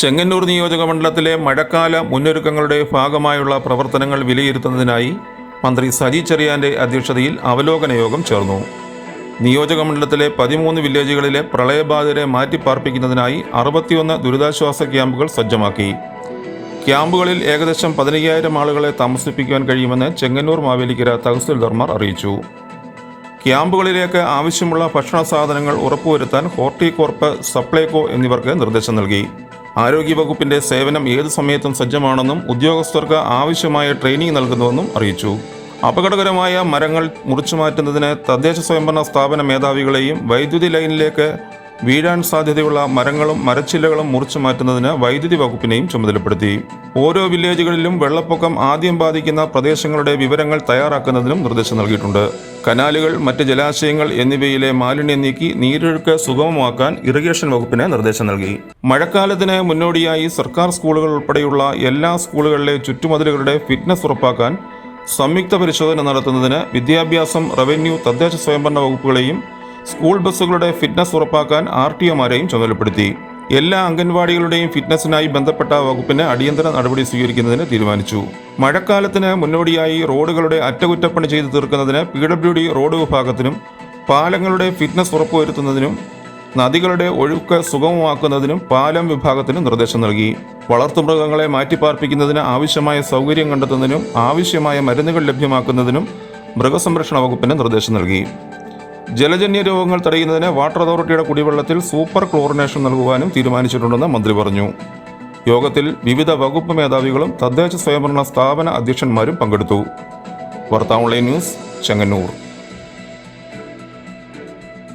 ചെങ്ങന്നൂർ നിയോജക മണ്ഡലത്തിലെ മഴക്കാല മുന്നൊരുക്കങ്ങളുടെ ഭാഗമായുള്ള പ്രവർത്തനങ്ങൾ വിലയിരുത്തുന്നതിനായി മന്ത്രി സജി ചെറിയാന്റെ അധ്യക്ഷതയിൽ അവലോകന യോഗം ചേർന്നു. നിയോജക മണ്ഡലത്തിലെ പതിമൂന്ന് വില്ലേജുകളിലെ പ്രളയബാധിതരെ മാറ്റിപ്പാർപ്പിക്കുന്നതിനായി അറുപത്തിയൊന്ന് ദുരിതാശ്വാസ ക്യാമ്പുകൾ സജ്ജമാക്കി. ക്യാമ്പുകളിൽ ഏകദേശം പതിനയ്യായിരം ആളുകളെ താമസിപ്പിക്കുവാൻ കഴിയുമെന്ന് ചെങ്ങന്നൂർ മാവേലിക്കര തഹസിൽദാർമാർ അറിയിച്ചു. ക്യാമ്പുകളിലേക്ക് ആവശ്യമുള്ള ഭക്ഷണ സാധനങ്ങൾ ഉറപ്പുവരുത്താൻ ഹോർട്ടികോർപ്പ് സപ്ലൈകോ എന്നിവർക്ക് നിർദ്ദേശം നൽകി. ആരോഗ്യവകുപ്പിന്റെ സേവനം ഏത് സമയത്തും സജ്ജമാണെന്നും ഉദ്യോഗസ്ഥർക്ക് ആവശ്യമായ ട്രെയിനിങ് നൽകുന്നുവെന്നും അറിയിച്ചു. അപകടകരമായ മരങ്ങൾ മുറിച്ചു മാറ്റുന്നതിന് തദ്ദേശ സ്വയംഭരണ സ്ഥാപന മേധാവികളെയും വൈദ്യുതി ലൈനിലേക്ക് വീഴാൻ സാധ്യതയുള്ള മരങ്ങളും മരച്ചില്ലകളും മുറിച്ചു മാറ്റുന്നതിന് വൈദ്യുതി വകുപ്പിനെയും ചുമതലപ്പെടുത്തി. ഓരോ വില്ലേജുകളിലും വെള്ളപ്പൊക്കം ആദ്യം ബാധിക്കുന്ന പ്രദേശങ്ങളുടെ വിവരങ്ങൾ തയ്യാറാക്കുന്നതിനും നിർദ്ദേശം നൽകിയിട്ടുണ്ട്. കനാലുകൾ മറ്റ് ജലാശയങ്ങൾ എന്നിവയിലെ മാലിന്യം നീക്കി നീരൊഴുക്ക് സുഗമമാക്കാൻ ഇറിഗേഷൻ വകുപ്പിന് നിർദ്ദേശം നൽകി. മഴക്കാലത്തിന് മുന്നോടിയായി സർക്കാർ സ്കൂളുകൾ ഉൾപ്പെടെയുള്ള എല്ലാ സ്കൂളുകളിലെ ചുറ്റുമതിലുകളുടെ ഫിറ്റ്നസ് ഉറപ്പാക്കാൻ സംയുക്ത പരിശോധന നടത്തുന്നതിന് വിദ്യാഭ്യാസം റവന്യൂ തദ്ദേശ സ്വയംഭരണ വകുപ്പുകളെയും സ്കൂൾ ബസ്സുകളുടെ ഫിറ്റ്നസ് ഉറപ്പാക്കാൻ ആർ ടി ഒമാരെയും ചുമതലപ്പെടുത്തി. എല്ലാ അംഗൻവാടികളുടെയും ഫിറ്റ്നസിനായി ബന്ധപ്പെട്ട വകുപ്പിന് അടിയന്തര നടപടി സ്വീകരിക്കുന്നതിന് തീരുമാനിച്ചു. മഴക്കാലത്തിന് മുന്നോടിയായി റോഡുകളുടെ അറ്റകുറ്റപ്പണി ചെയ്തു തീർക്കുന്നതിന് പി ഡബ്ല്യു ഡി റോഡ് വിഭാഗത്തിനും പാലങ്ങളുടെ ഫിറ്റ്നസ് ഉറപ്പുവരുത്തുന്നതിനും നദികളുടെ ഒഴുക്ക് സുഗമമാക്കുന്നതിനും പാലം വിഭാഗത്തിനും നിർദ്ദേശം നൽകി. വളർത്തുമൃഗങ്ങളെ മാറ്റിപ്പാർപ്പിക്കുന്നതിന് ആവശ്യമായ സൗകര്യം കണ്ടെത്തുന്നതിനും ആവശ്യമായ മരുന്നുകൾ ലഭ്യമാക്കുന്നതിനും മൃഗസംരക്ഷണ വകുപ്പിന് നിർദ്ദേശം നൽകി. ജലജന്യ രോഗങ്ങൾ തടയുന്നതിന് വാട്ടർ അതോറിറ്റിയുടെ കുടിവെള്ളത്തിൽ സൂപ്പർ ക്ലോറിനേഷൻ നൽകുവാനും തീരുമാനിച്ചിട്ടുണ്ടെന്ന് മന്ത്രി പറഞ്ഞു. യോഗത്തിൽ വിവിധ വകുപ്പ് മേധാവികളും തദ്ദേശ സ്വയംഭരണ സ്ഥാപന അധ്യക്ഷന്മാരും പങ്കെടുത്തു. വാർത്താ ഓൺലൈൻ ന്യൂസ് ചെങ്ങന്നൂർ.